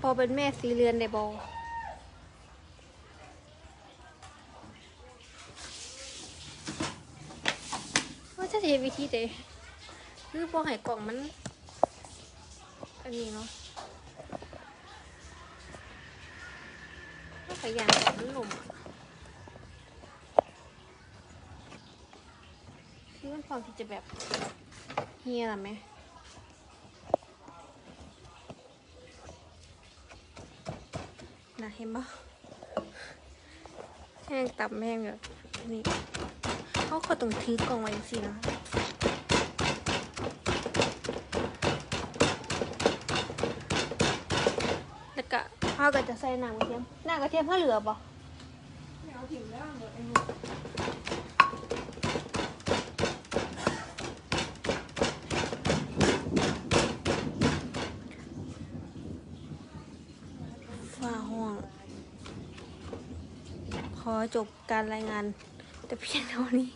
พอเป็นแม่สีเรือนได้บอว่าจะเห็นวิธีเดคือพอใหายกล่องมัน อันนี้เนาะถ้าขยันกล่องมันหนุ่มอะที่มันพร้อมที่จะแบบเฮียหรอไหม นะเห็นปะแห้งตับแห้งแบบนี้เขาขอต้องถือกล่องไว้สินะแล้วก็เขาก็จะใส่น้ำกระเทียมน้ำกระเทียมเขาเหลือปะ ว่าห้อง ขอจบการรายงาน แต่เพียงเท่านี้